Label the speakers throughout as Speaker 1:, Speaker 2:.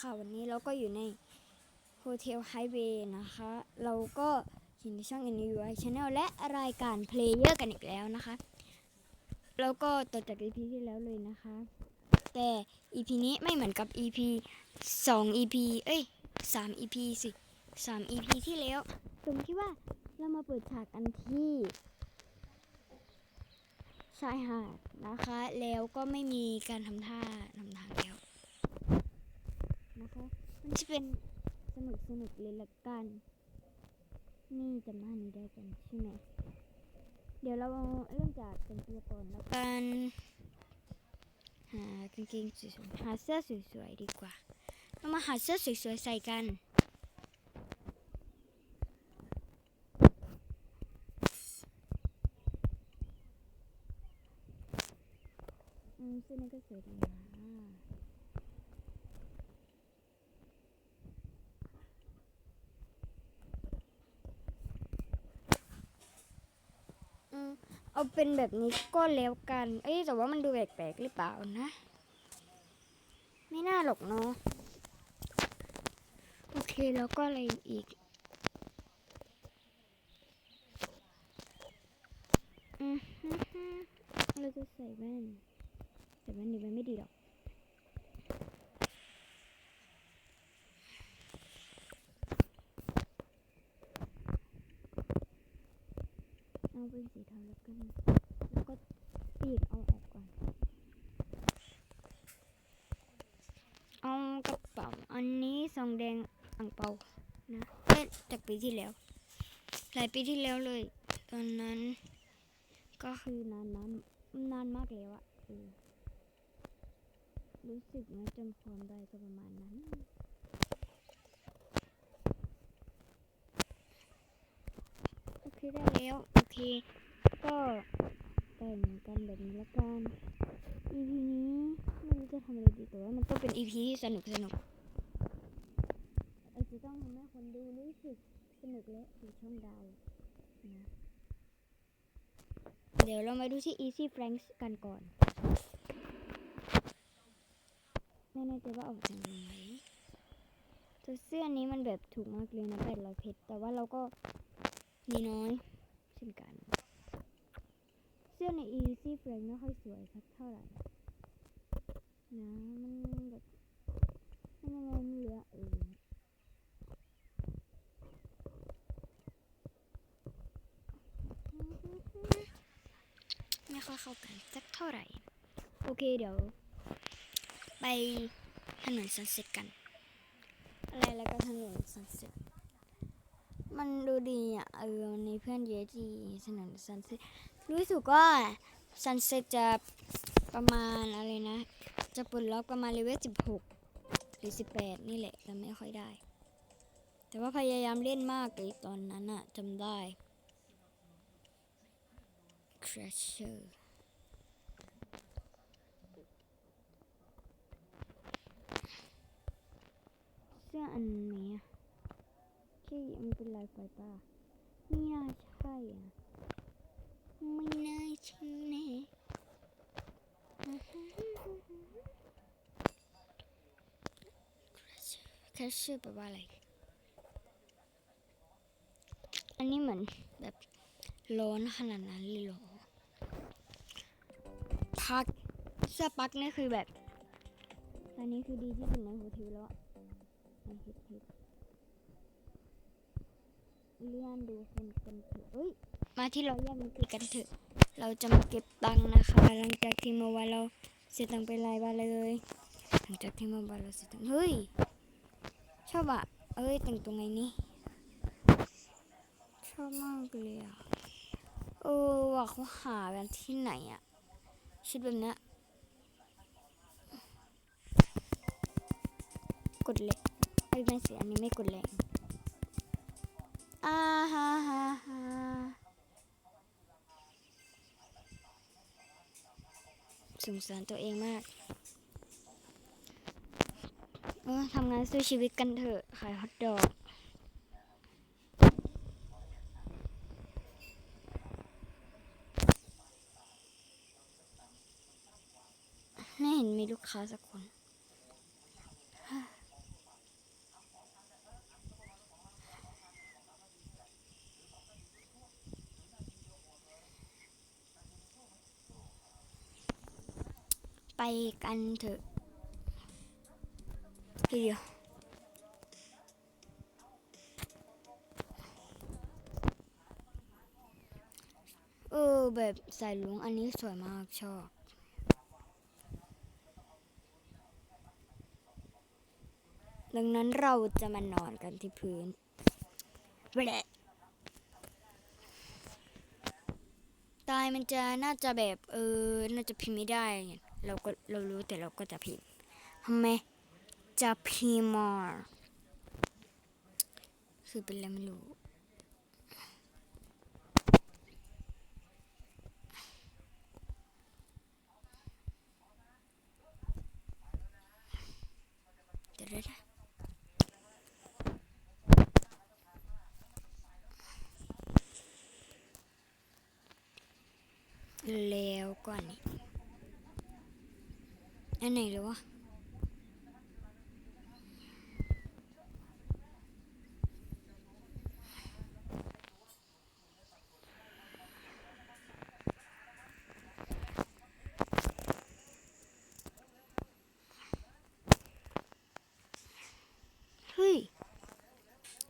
Speaker 1: ค่ะวันนี้เราก็อยู่ในโฮเทลไฮเวย์นะคะ เราก็อยู่ในช่อง NUI Channel และรายการ Player กันอีกแล้วนะคะ แล้วก็ต่อจาก EP ที่แล้วเลยนะคะ แต่ EP นี้ไม่เหมือนกับ EP 2 EP เอ้ย3 EP สิ3 EP ที่แล้วตรงที่ว่าเรามาเปิดฉากกันที่ชายหาดนะคะ แล้วก็ไม่มีการทำท่าทำทางแล้ว นะคะ มันจะเป็นสนุกสนุกเลยละกัน นี่จำหน้านี้ได้กันใช่ไหม เดี๋ยวเราเริ่มจากเป็นตัวก่อนแล้วกันหากางเกงสวยๆหาเสื้อสวยๆดีกว่า เรามาหาเสื้อสวยๆใส่กันอืมเสื้อนี้ก็สวยดีนะ เอาเป็นแบบนี้ก็แล้วกัน เอ้ยแต่ว่ามันดูแปลกๆหรือเปล่านะ ไม่น่าหรอกเนาะ โอเคแล้วก็อะไรอีก อือฮึเราจะใส่แว่นแต่แว่นนี้มันไม่ดีหรอก เอาเป็นสีเทาแล้วกันแล้วก็ปีกเอาออกก่อน เอากระเป๋าอันนี้ซองแดงอ่างเปานะเอ้ยจากปีที่แล้ว หลายปีที่แล้วเลย ตอนนั้น ก็คือนานนั้นนานมากแล้วอะรู้สึกนะจำความได้ก็ประมาณนั้น โอเคได้แล้วโอเค ก็แต่งกันแบบนี้ละกัน EP นี้ไม่รู้จะทำอะไรดีแต่ว่ามันต้องเป็น EP ที่สนุกสนุกอาจจะต้องทำให้คนดูรู้สึกสนุกและดูช่องดาวนะเดี๋ยวเรามาดูที่ Easy Franks กันก่อนไม่แน่ใจว่าออกจากไหนตัวเสื้อนี้มันแบบถูกมากเลยนะแปดร้อยเพชรแต่ว่าเราก็ มีน้อย เช่นกัน เสื้อใน Easy Frank ไม่ค่อยสวยสักเท่าไหร่นะมันแบบมันยังไงไม่รู้อะเออไม่ค่อยเข้ากันสักเท่าไหร่ โอเคเดี๋ยว ไปถนนสันเซ็ตกัน อะไรแล้วก็ถนนสันเซ็ต มันดูดีอะ เออมันมีเพื่อนเยอะที่ถนนสันเซ็ตรู้สึกว่าสันเซ็ตจะประมาณอะไรนะ จะปลดล็อกประมาณเลเวลสิบหกหรือสิบแปดนี่แหละแต่ไม่ค่อยได้ แต่ว่าพยายามเล่นมากเลยตอนนั้นอะจำได้ Crusher เสื้ออันนี้ อะที่มันเป็นลายไฟป่าไม่น่าใช่อะไม่น่าใช่แน่แคชเชอร์แปลว่าอะไร อันนี้เหมือนแบบร้อนขนาดนั้นเลยเหรอพักเสื้อปักนี่คือแบบตอนนี้คือดีที่สุดในโฮเทลแล้วอะในเฮดเฮด เลื่อนดูคนกันเถอะเอ้ยมาที่เราแยกมิติกันเถอะ เราจะมาเก็บตังค์นะคะ หลังจากที่เมื่อวานเราเสียตังค์ไปหลายบาทเลย หลังจากที่เมื่อวานเราเสียตังค์เฮ้ยชอบอะเอ้ยแต่งตรงไหนนี่ชอบมากเลยอะเออว่าเขาหากันที่ไหนอะชุดแบบเนี้ยกดเหล็กไอ้ยไม่เสิอันนี้ไม่กดแรง อาฮาฮาฮาสงสารตัวเองมาก เออทำงานสู้ชีวิตกันเถอะ ขายฮอทดอกไม่เห็นมีลูกค้าสักคน กันเถอะทีเดียวเออแบบสายลุงอันนี้สวยมากชอบดังนั้นเราจะมานอนกันที่พื้นแหละตายมันจะน่าจะแบบ เออ น่าจะพิมพ์ไม่ได้ไง เราก็เรารู้แต่เราก็จะพิมพ์ทำไมจะพิมพ์มอคือเป็นอะไรไม่รู้ เดี๋ยวนะแล้วก่อนนี่ อันไหนเลยวะเฮ้ย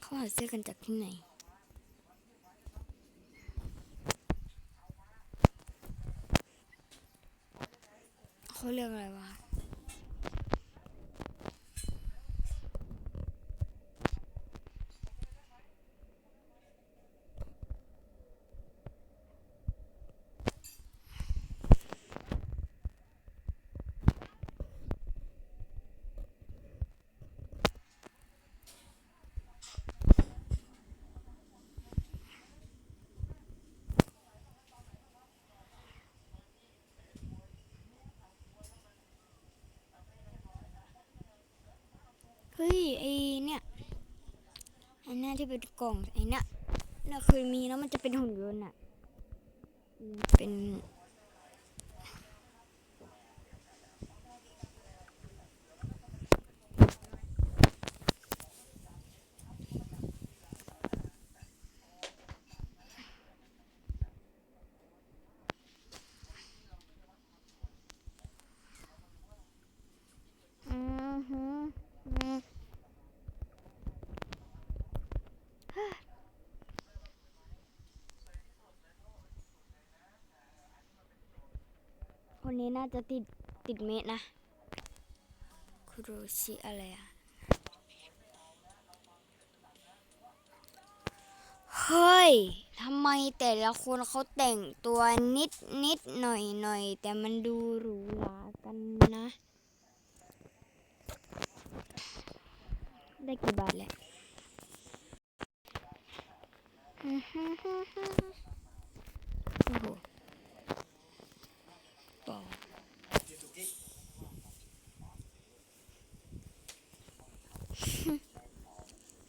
Speaker 1: เขาหาซื้อกันจากที่ไหนเขาเรียกอะไรวะ เฮ้ย ไอเนี่ยไอเนี่ย ที่เป็นกล่องไอ้นี่ยน่ะเคยมีแล้วมันจะเป็นหุ่นยนต์อะเป็น นี้น่าจะติดติดเมตรนะคุโรชิอะไรอะเฮ้ยทำไมแต่ละคนเขาแต่งตัวนิดนิดหน่อยหน่อยแต่มันดูหรูหรากันนะ ได้กี่บาทแหละโอ้โห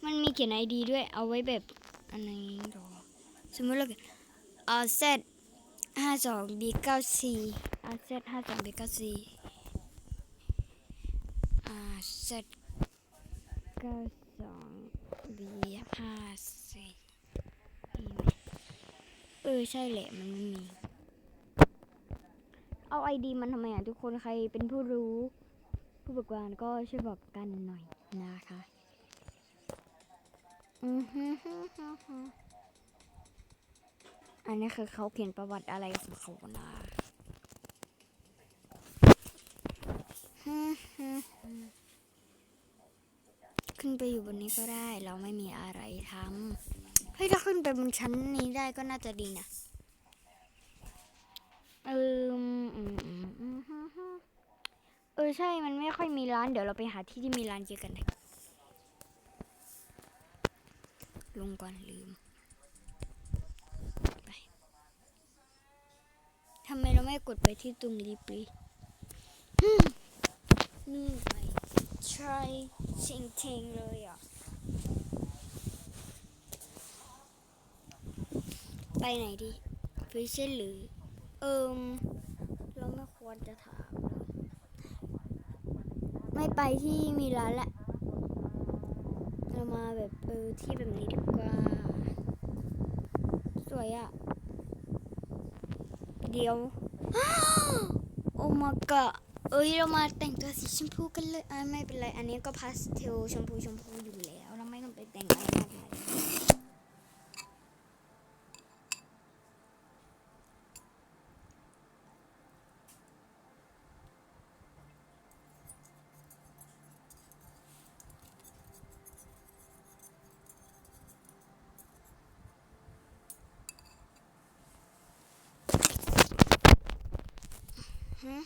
Speaker 1: มันมีเขียนไอดีด้วยเอาไว้แบบอันนี้รอสมมติเราอาเซห้าสองบีเก้าสี่อาเซห้าสองบีเก้าสี่อาเซเก้าสองบีห้าสี่มีไหมเออใช่แหละมันไม่มี เอาไอดีมันทำไมอะทุกคนใครเป็นผู้รู้ ผู้ประกอบการก็ช่วยบอกกันหน่อยนะคะ อันนี้คือเขาเขียนประวัติอะไรของเขานะขึ้นไปอยู่บนนี้ก็ได้ เราไม่มีอะไรทำเฮ้ยถ้าขึ้นไปบนชั้นนี้ได้ก็น่าจะดีนะเอออืมเออใช่มันไม่ค่อยมีร้าน เดี๋ยวเราไปหาที่ที่มีร้านเยอะกันนะ ลงก่อนลืม ไปทำไมเราไม่กดไปที่ตรงรีบลีนี่ไงใช่จริงเลยอะ ไปไหนดีฟิชเชนหรือ เอิมเราไม่ควรจะถาม ไม่ไปที่มีร้านละ เรามาแบบเออที่แบบนี้ดีกว่า สวยอะเดี๋ยว โอ้มากะเอ้ยเรามาแต่งตัวสีชมพูกันเลยอ่าไม่เป็นไร อันนี้ก็พาสเทลชมพูชมพูอยู่แล้ว เราไม่ต้องไปแต่งอะไรมากมายฮึฮึฮึ เออ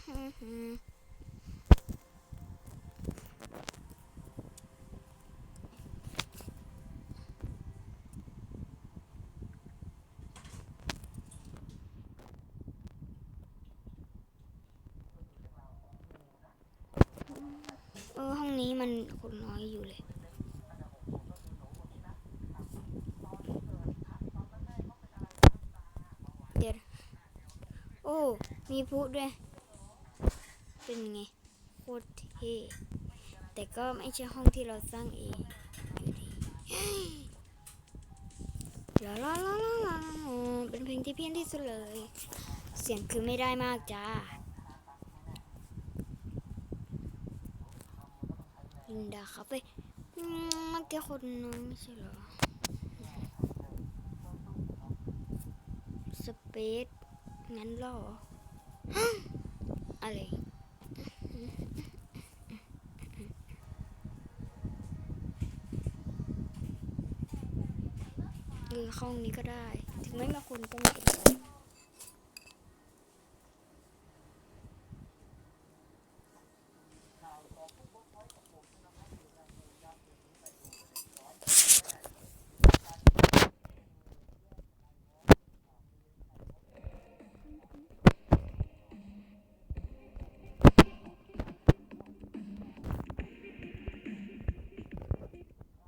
Speaker 1: ห้องนี้มันคนน้อยอยู่เลยเดี๋ยวโอ้ มีพุด้วย เป็นไงโคตรเท่แต่ก็ไม่ใช่ห้องที่เราสร้างเองอยู่ดีลาลาลาลาลาเป็นเพลงที่เพี้ยนที่สุดเลย เสียงคือไม่ได้มากจ้าลินดาคาเฟ่อืมเมื่อกี้คนน้อยไม่ใช่เหรอ สเปซงั้นหรออะไร เออห้องนี้ก็ได้ ถึงไม่มาคนก็ไม่เป็นไร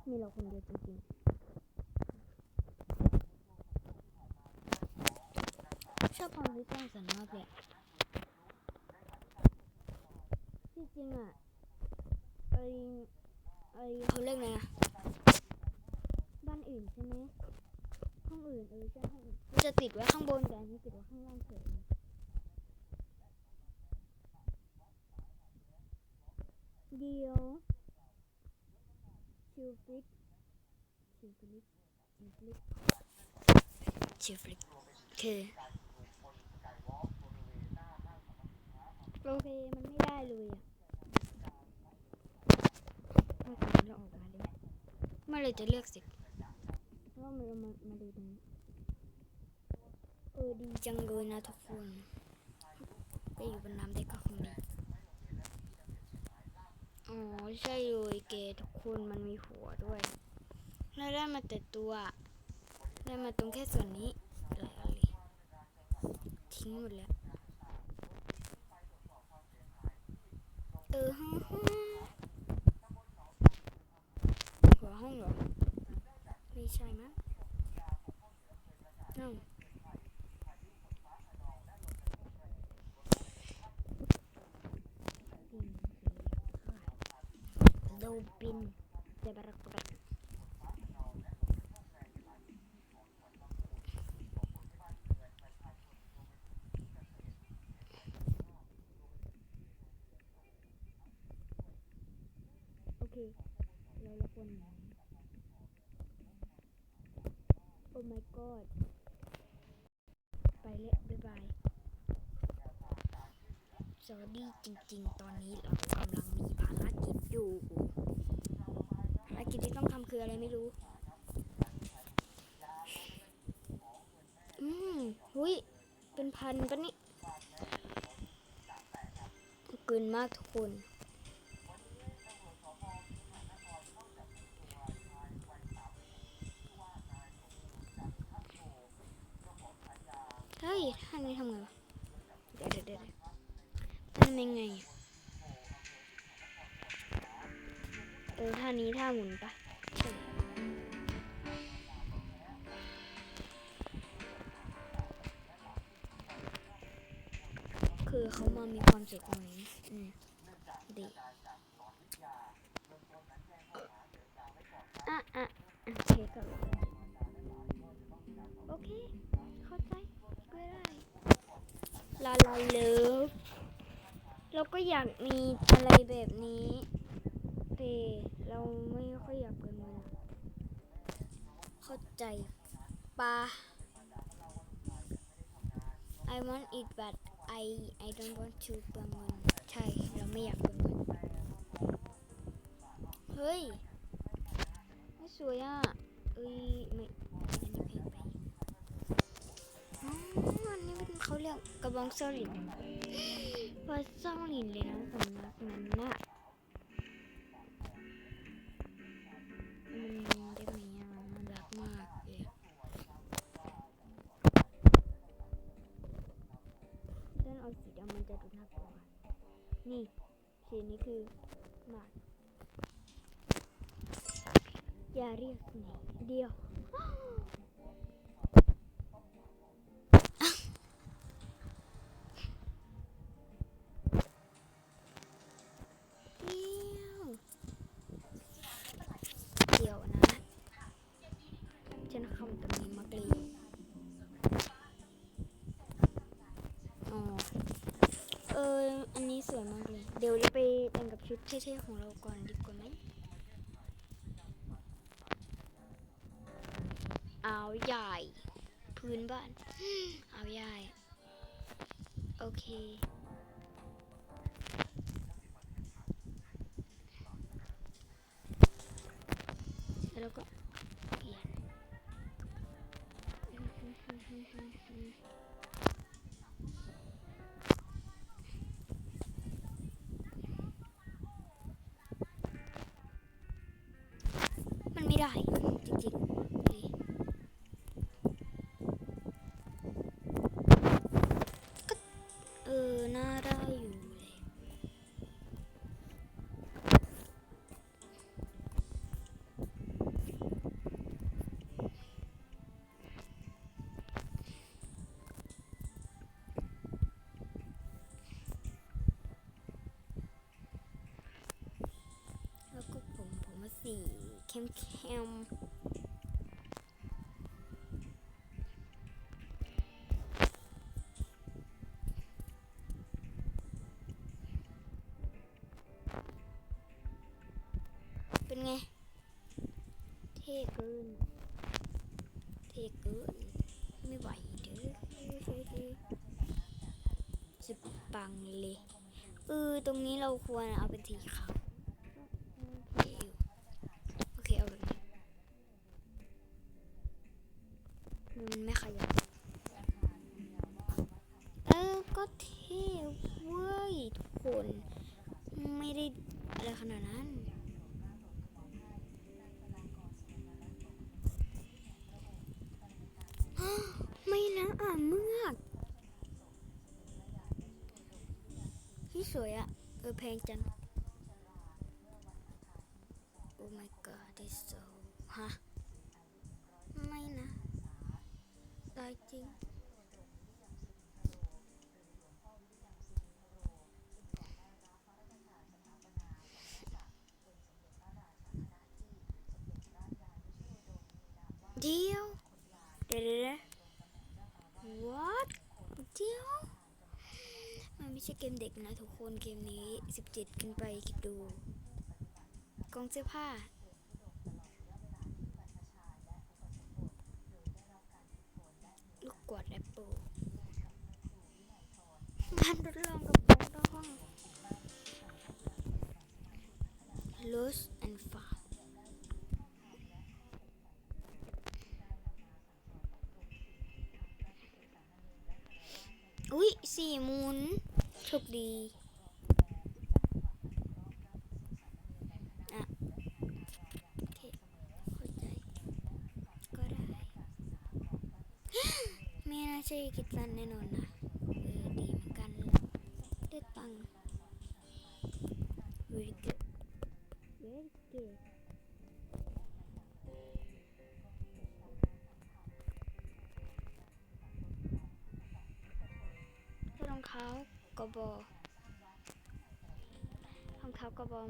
Speaker 1: มีเราคนเดียวจริงๆ ชอบความที่สร้างสรรค์มากเลยที่จริงอะไอไอเขาเรียกไงอะบ้านอื่นใช่ไหมห้องอื่นเออใช่ห้องอื่นมันจะติดไว้ข้างบนแต่อันนี้ติดไว้ข้างล่างเฉยเดียวชิวฟลิกชิวฟลิกชิวฟลิกชิวฟลิกคือ โอเคมันไม่ได้เลยอะเมื่อกี้เราออกมาเลยเมื่อไหรจะเลือกเสร็จเพราะว่ามันเรามามาดูตรงนี้เออดีจังเลยนะทุกคนไปอยู่บนน้ำได้ก็คงดีอ๋อใช่เลยเกทุกคนมันมีหัวด้วยแล้วได้มาแต่ตัวได้มาตรงแค่ส่วนนี้อะไรอะไรทิ้งหมดแล้ว เออห้องห้องหัวห้องเหรอ ไม่ใช่มั้งน้องโดบินเดบรักบักโอเค เราละคนไหน โอ้ my god ไปเลยบ๊ายบาย สวัสดีจริง ๆ ตอนนี้เรากำลังมีภารกิจอยู่ภารกิจที่ต้องทำคืออะไรไม่รู้ อืมหุยเป็นพันปะนี่เกินมากทุกคน เฮ้ยท่านี้ทำไงวะเดี๋ยวเดี๋ยวเดี๋ยวทำยังไงอะเออท่านี้ท่าหมุนปะใช่คือเขามามีความสุขไหมอืมดีอะอะโอเคก็โอเค เข้าใจก็ได้ ลาลาเลิฟเราก็อยากมีอะไรแบบนี้แต่เราไม่ค่อยอยากเกินเวลาเข้าใจปะ I want it but I I don't want to เปลืองเงินใช่ เราไม่อยากเปลืองเงินเฮ้ย ไม่สวยอะเอ้ยไม่ อันนี้เป็นเขาเรียกกระบองเซาหลินว่าเซาหลินเลยนะสำนักนั้นน่ะมันมีได้ไหมอะมันรักมากเลยอะเส้นเอาสีดำมันจะดูน่ากลัวนี่สีนี้คือหมาอย่าเรียกหนีเดียว วยมากเลย เดี๋ยวเราไปแต่งกับชุดเท่ๆของเราก่อนดีกว่าไหมเอาใหญ่ พื้นบ้าน เอาใหญ่ โอเคแล้วก็ มัน เข้มเข้มเป็นไง เท่เกิน เท่เกิน ไม่ไหวเด้อสุดปังเลยเออตรงนี้เราควรเอาเป็นสีขาว โอเคอยู่โอเคเอาแบบนี้มันไม่ขยับเออ ก็เท่เว้ยทุกคน ไม่ได้อะไรขนาดนั้น ไม่นะอะเมือกที่ สวยอะเออแพงจัง Oh my god this so ฮะ ไม่นะได้จริง เดียว เดี๋ยว what เดียว ไม่ใช่เกมเด็กนะทุกคนเกมนี้ 17 ขึ้นไปคิดดู กองเสื้อผ้า ลูกกวาดแอปเปิลงานทดลองกับของในห้อง Lost and found อุ้ยสี่มุน โชคดีอะโอเคเข้าใจก็ได้ไม่น่าใช่กิจสันแน่นอนนะ เออ ดีเหมือนกันได้ตัง บอรองเท้ากระบอ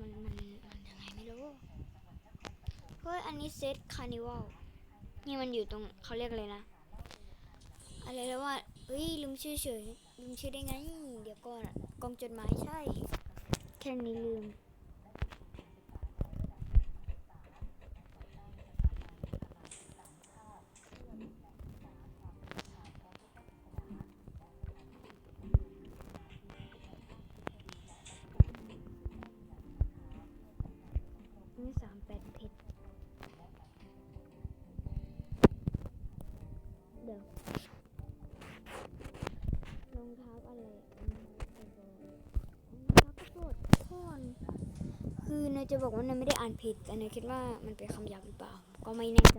Speaker 1: มันมันมันยังไงไม่รู้เฮ้ยอันนี้เซตคาร์นิวัลนี่มันอยู่ตรงเขาเรียกอะไรนะ อะไรแล้วว่าเฮ้ยลืมชื่อเฉยลืมชื่อได้ไง เดี๋ยวก่อนกองจดหมายใช่ แค่นี้ลืม ยจะบอกว่าเนยไม่ได้อ่านผิดแต่เนยคิดว่ามันเป็นคำหยาบหรือเปล่า ก็ไม่แน่ใจ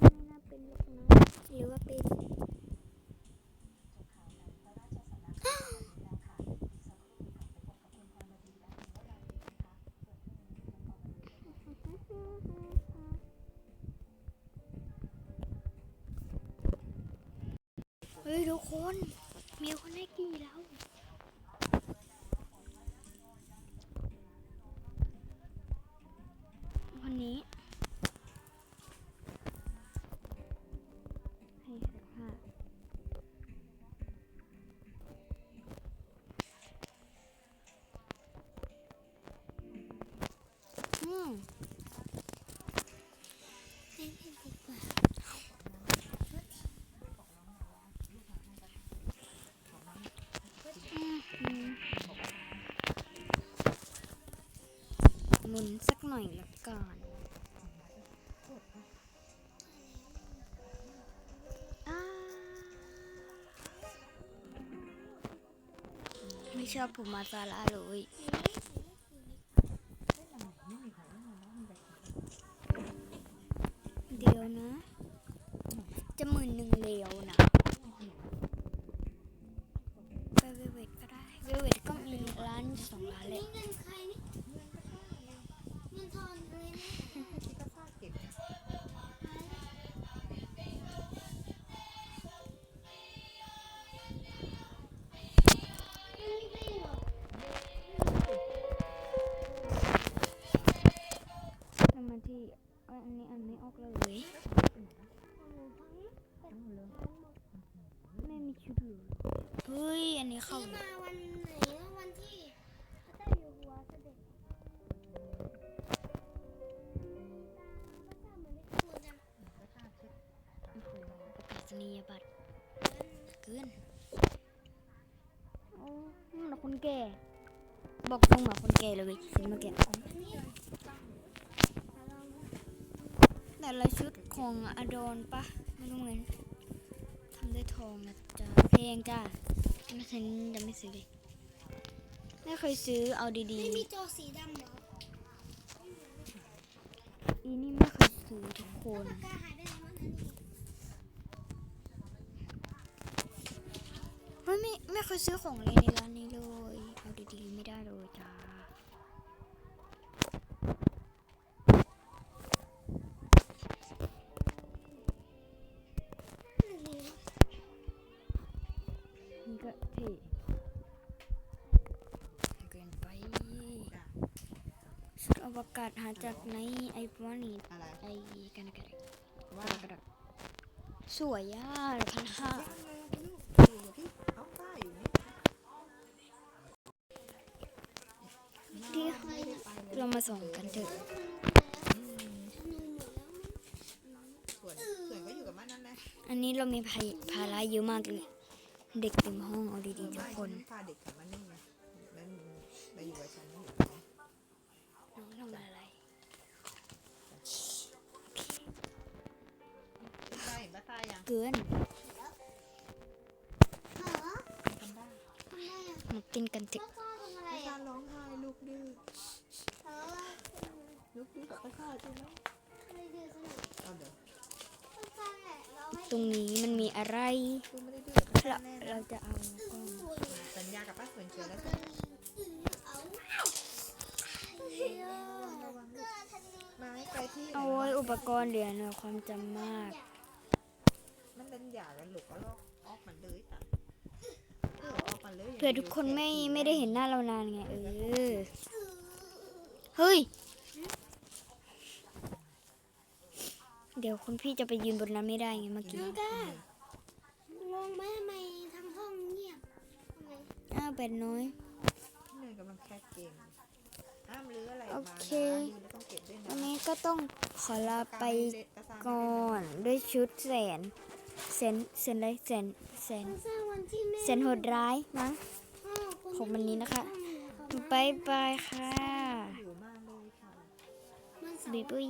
Speaker 1: ไม่น่าเป็นลูกนะหรือว่าเป็นเฮ้ยทุกคน มีคนให้กี่แล้ว ชอบผมมาซาร่า อง
Speaker 2: อ
Speaker 1: โดนปะไม่รู้เหมือนทำด้วยทองนะจ๊ะเพลงจ้าไม่ฉันจะไม่ซื้อเลยไม่เคยซื้อเอาดี
Speaker 2: ไม่มีโจอสีดำเหรอ
Speaker 1: ๆอีนี่ไม่เคยซื้อทุกคน
Speaker 2: ปากกาหายไปไหนวะนั่นนี่
Speaker 1: ไม่ไม่ไม่เคยซื้อของเลยในร้านนี้เลยเอาดีๆไม่ได้เลย จากไหนไอ้พวกนี้
Speaker 3: อะไร
Speaker 1: ไอ้กันกระดก
Speaker 3: ว่า
Speaker 1: ระดับสวยอะพันห้า
Speaker 3: อยู่ที่เอาป้ายอยู่นี่
Speaker 1: ที่เรามาส่งกันเถอะ
Speaker 2: ทำนมหมดแล้วมั้ง
Speaker 3: ส่วนส่วนก็อยู่กับมันนั่นแหละ
Speaker 1: อันนี้เรามีภาภาระเยอะมากเลย เด็กเต็มห้องเอาดีๆทุกคน
Speaker 3: พาเด็กกับมันนี่
Speaker 1: เกิน
Speaker 2: เหรอ
Speaker 3: ทำได้
Speaker 2: ทำไมอะ
Speaker 1: มากินกันเถอะ
Speaker 2: ป้าป้าทำอะไร
Speaker 3: ไม่ตา
Speaker 2: อะ
Speaker 3: ร้องไห้ลูกดื้อ
Speaker 2: เออ
Speaker 3: ลูกดื้อกับป้าใช่ไหม
Speaker 2: ไม่ดื้อสนุก
Speaker 3: เอาเดี๋ยว
Speaker 2: สั้นๆแหละเราให้
Speaker 1: ตรงนี้มันมีอะไร
Speaker 3: ลูกไม่ได้ดื้อกับป้า
Speaker 1: เรา
Speaker 3: แน่
Speaker 1: เราจะเอากล้อง
Speaker 2: ตัวอยู่
Speaker 3: สัญญากับป้าส่วนเชียวแล้ว
Speaker 2: ก
Speaker 3: ใช่
Speaker 2: ร
Speaker 3: ไหม
Speaker 2: ณีอื่นเอาเฮ้ย
Speaker 3: ระวังลู
Speaker 2: ก็
Speaker 3: ก
Speaker 2: ทันนี้
Speaker 3: มาให้ไปที่
Speaker 1: เอาไว้อุปกรณ์เหลือหน่อยความจำมาก
Speaker 3: đánh giá là lục nó ốc mà lưới ta เพื่อ
Speaker 1: ทุกคนไม่ไม่ได้เห็นหน้าเรานานไงเออ เฮ้ย เดี๋ยวคุณพี่จะไปยืนบนนั้นไม่ได้ไงเมื่อกี้
Speaker 2: น้องก้าลงมาทำไมทั้งห้อง
Speaker 1: เงี
Speaker 2: ยบทำไม
Speaker 1: อ้าวเป็ดน้อย
Speaker 3: เนยกำลังแคสเกมห้ามลื้ออะไรมาโอเควัน
Speaker 1: นี้ก็ต้องขอลาไป
Speaker 3: ก่
Speaker 1: อนด้วยชุดแสน เซนเซนเลยเซนเซน
Speaker 2: เซน
Speaker 1: โหดร้ายมั้งของวันนี้นะคะบายบายค่ะบิบุย